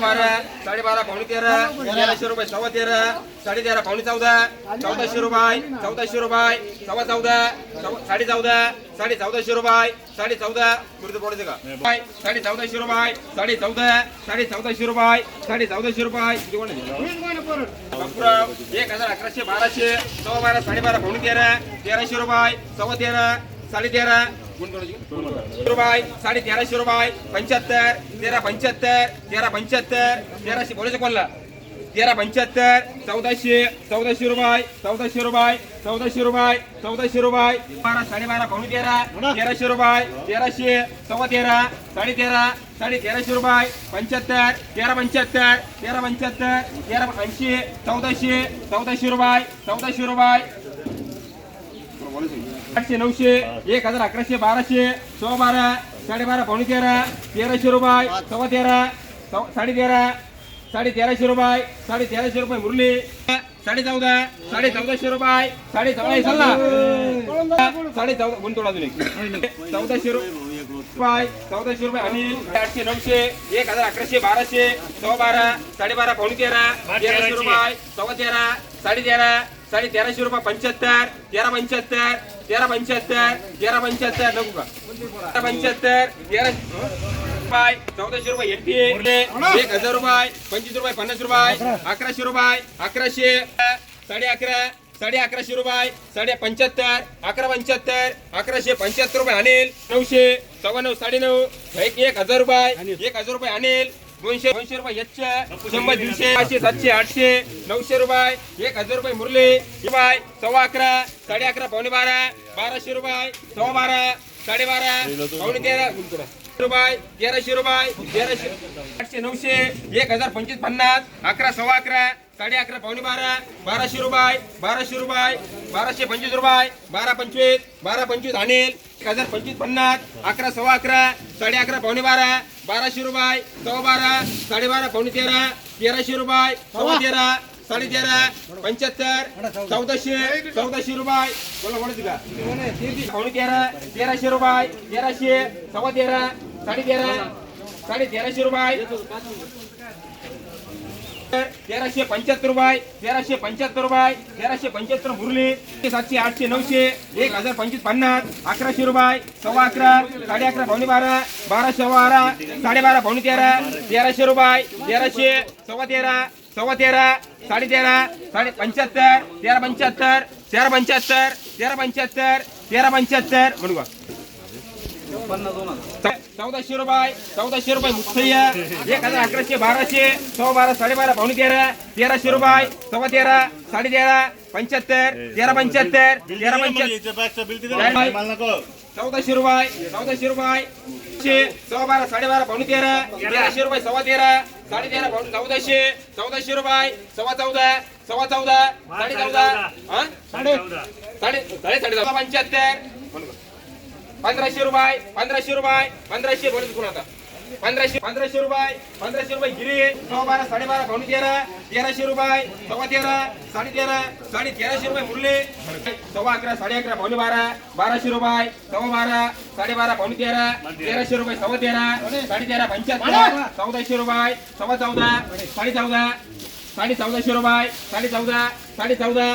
बारा साडेबारा पावणे तेरा तेराशे रुपये सव्वा तेरा साडे तेरा पावणे चौदा चौदाशे रुपये चौदाशे रुपये सव्वा चौदा साडे चौदा साडे चौदाशे रुपये साडे चौदा पुढे बोलायचं का? साडे चौदाशे रुपये साडे चौदा साडे चौदाशे रुपये साडे चौदाशे रुपये. एक हजार अकराशे बाराशे सव्वा बारा साडेबारा पावणे तेरा तेराशे रुपये सव्वा तेरा साडे तेरा रुपये साडे तेराशे रुपये पंच्याहत्तर तेरा पंच्याहत्तर तेरा पंच्याहत्तर तेराशे बोलायचं कोणला? तेरा पंच्याहत्तर चौदाशे चौदाशे रुपये चौदाशे रुपये चौदाशे रुपये चौदाशे रुपये बारा साडेबारा पावणे तेरा तेराशे रुपये तेराशे सव्वा तेरा साडे तेरा साडे तेराशे रुपये पंच्याहत्तर तेरा पंच्याहत्तर तेरा पंच्याहत्तर तेरा ऐंशी चौदाशे चौदाशे रुपये चौदाशे रुपये आठशे नऊशे एक हजार अकराशे बाराशे सव्वा बारा साडेबारा पावणे तेरा तेराशे रुपये सव्वा तेरा साडे तेरा साडे तेराशे रुपये साडे तेराशे रुपये मुरली साडे चौदा साडे चौदाशे रुपये साडे चौदा साडे चौदा गुण अजून एक. चौदाशे रुपये चौदाशे रुपये अनिल आठशे नऊशे एक हजार अकराशे बाराशे सव्वा बारा साडेबारा पावणे तेरा तेराशे रुपये सव्वा तेरा साडे तेरा साडे तेराशे रुपये पंच्याहत्तर तेरा पंच्याहत्तर तेरा पंच्याहत्तर तेरा पंच्याहत्तर नको का? तेरा पंच्याहत्तर तेरा रुपये चौदाशे रुपये एटी एक हजार रुपये पंचवीस रुपये पन्नास रुपये अकराशे रुपये अकराशे साडे अकरा साडे अकराशे रुपये साडे पंच्याहत्तर अकरा पंच्याहत्तर अकराशे पंच्याहत्तर रुपये आणेल. नऊशे सव्वा नऊ साडे नऊ एक एक हजार रुपये एक हजार रुपये आणेल. दोनशे दोनशे रुपये याच्या शंभर दीडशे पाचशे सातशे आठशे नऊशे रुपये एक हजार रुपये मुरली. रुपये सव्वा अकरा साडे अकरा पावणे बारा बाराशे रुपये सव्वा बारा साडेबारा पावणे तेरा रुपये तेराशे रुपये तेराशे आठशे नऊशे एक हजार पंचवीस पन्नास अकरा सव्वा अकरा साडे अकरा पावणे बारा बाराशे रुपये बाराशे रुपये बाराशे पंचवीस रुपये बारा पंचवीस बारा पंचवीस अनिल एक हजार पंचवीस पन्नास अकरा सव्वा अकरा साडे अकरा पावणे बारा बाराशे रुपये सव्वा बारा साडेबारा पावणे तेरा तेराशे रुपये सव्वा. तेरा साडे तेरा पंच्याहत्तर चौदाशे चौदाशे रुपये. बोला म्हणत का पावणे तेरा तेराशे रुपये तेराशे सव्वा तेरा साडे तेरा साडे तेराशे रुपये. तेराशे पंच्याहत्तर रुपये तेराशे पंच्याहत्तर रुपये तेराशे पंच्याहत्तर मुरली सातशे आठशे नऊशे एक हजार पंचवीस पन्नास अकराशे रुपये सव्वा अकरा साडे अकरा पावणे बारा बाराशे बारा साडेबारा पावणे तेरा तेराशे रुपये तेराशे सव्वा तेरा सव्वा तेरा साडे तेरा साडे पंच्याहत्तर तेरा पंच्याहत्तर तेरा पंच्याहत्तर तेरा पंच्याहत्तर तेरा पंच्याहत्तर म्हणू का? चौदाशे रुपये चौदाशे रुपये मुख्य एक हजार अकराशे बाराशे सव्वा बारा साडेबारा पावणे तेरा तेराशे रुपये सव्वा तेरा साडे तेरा पंच्याहत्तर तेरा पंच्याहत्तर तेरा पंच्याहत्तर चौदाशे रुपये चौदाशे रुपये. शे सव्वा बारा साडेबारा पावणे तेरा तेराशे रुपये सव्वा तेरा साडे तेरा पावणे चौदाशे चौदाशे रुपये सव्वा चौदा सव्वा चौदा साडे चौदा साडे साडे साडे साडे चौदा पंच्याहत्तर पंधराशे रुपये पंधराशे रुपये पंधराशे बोलायचं कोण आता पंधराशे पंधराशे रुपये पंधराशे रुपये गिरी नऊ बारा साडेबारा पावणे तेरा तेराशे रुपये सव्वा तेरा साडे तेरा साडे तेराशे रुपये मुरले. सव्वा अकरा साडे अकरा पावणे बारा बाराशे रुपये सव्वा बारा साडेबारा पावणे तेरा तेराशे रुपये सव्वा तेरा साडे तेरा पंच्याहत्तर चौदाशे रुपये सव्वा चौदा साडे चौदा साडे चौदाशे रुपये साडे चौदा साडे चौदा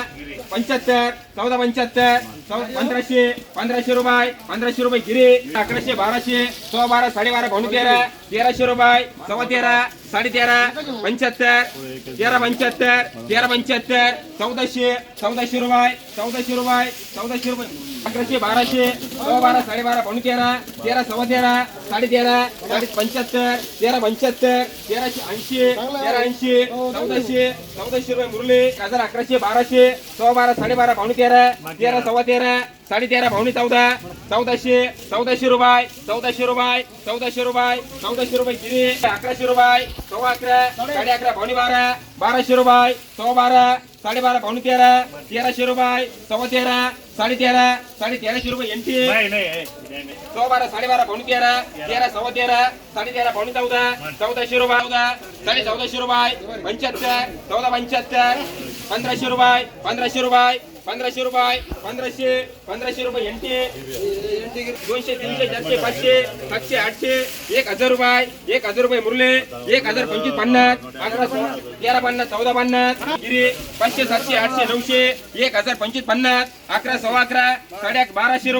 पंच्याहत्तर चौदा पंच्याहत्तर चौ पंधराशे पंधराशे रुपये पंधराशे रुपये गिरी अकराशे बाराशे सोळा बारा साडेबारा भाऊ तेरा तेराशे रुपये सव्वा तेरा साडे तेरा पंच्याहत्तर तेरा पंच्याहत्तर तेरा पंच्याहत्तर चौदाशे चौदाशे रुपये चौदाशे रुपये चौदाशे रुपये अकराशे बाराशे बारा साडेबारा पावणे तेरा तेरा सव्वा तेरा साडे तेरा साडे पंच्याहत्तर तेरा पंच्याहत्तर तेराशे ऐंशी तेरा ऐंशी चौदाशे चौदाशे रुपये मुरली हजार अकराशे बाराशे सव्वा बारा साडेबारा पावणे तेरा तेरा सव्वा तेरा साडे तेरा पावणे चौदा चौदाशे चौदाशे रुपये चौदाशे रुपये चौदाशे रुपये चौदाशे रुपये गिरी अकराशे रुपये सव्वा अकरा साडे अकरा पावणे बारा बाराशे रुपये सव्वा बारा साडेबारा पावणे तेरा तेराशे रुपये सव्वा तेरा साडे तेरा साडे तेराशे रुपये एंटी. एनटी सव्वा बारा साडेबारा पावणे तेरा तेरा. सव्वा तेरा साडे तेरा पावणे चौदा चौदाशे रुपये चौदा साडे चौदाशे रुपये पंच्याहत्तर चौदा पंच्याहत्तर पंधराशे रुपये पंधराशे रुपये पंधराशे रुपये पंधराशे पंधराशे रुपये एनटी दोनशे तीनशे चारशे पाचशे सातशे आठशे एक हजार रुपये एक हजार रुपये मुरले एक हजार पंचवीस पन्नास अकरा सोळा तेरा पन्नास चौदा पन्नास गिरी पाचशे सातशे आठशे नऊशे एक हजार पंचवीस पन्नास अकरा सव्वा अकरा साडे बाराशे रुपये